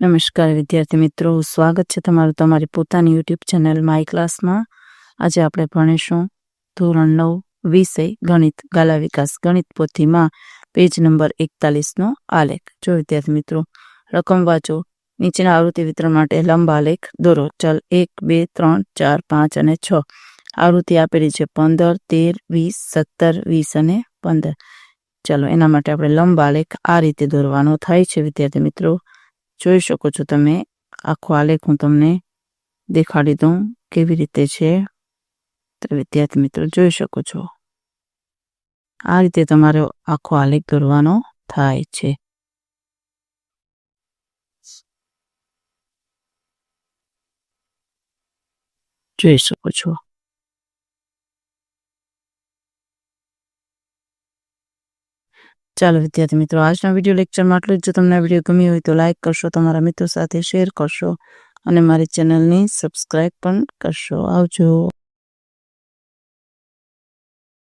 નમસ્કાર, વિદ્યાર્થી મિત્રો. સ્વાગત છે તમારું તમારી પોતાની યુટ્યુબ ચેનલ માય ક્લાસમાં આજે આપણે ભણીશું ધોરણ નવ, વિષય ગણિત, ગાલા વિકાસ. ગણિત પોથીમાં પેજ નંબર એકતાલીસનો આલેખ. જો વિદ્યાર્થી મિત્રો, રકમ વાંચો. નીચેના આવૃત્તિ વિતરણ માટે લંબ આલેખ દોરો. ચલ એક, બે, ત્રણ, ચાર, પાંચ અને છ. આવૃત્તિ આપેલી છે પંદર, તેર, વીસ, સત્તર, વીસ અને પંદર. ચાલો, એના માટે આપણે લંબ આલેખ આ રીતે દોરવાનો થાય છે વિદ્યાર્થી મિત્રો. જોઈ શકો છો તમે. આખો આલેખ હું તમને દેખાડી દઉં કેવી રીતે છે. તો વિદ્યાર્થી મિત્રો જોઈ શકો છો. આ રીતે તમારો આખો આલેખ દોરવાનો થાય છે. જોઈ શકો છો. ચાલો વિદ્યાર્થી મિત્રો, આજના વીડિયો લેક્ચરમાં આટલું જ. જો તમને વીડિયો ગમ્યો હોય તો લાઇક કરશો, તમારા મિત્રો સાથે શેર કરશો અને મારી ચેનલની સબસ્ક્રાઈબ પણ કરશો. આવજો.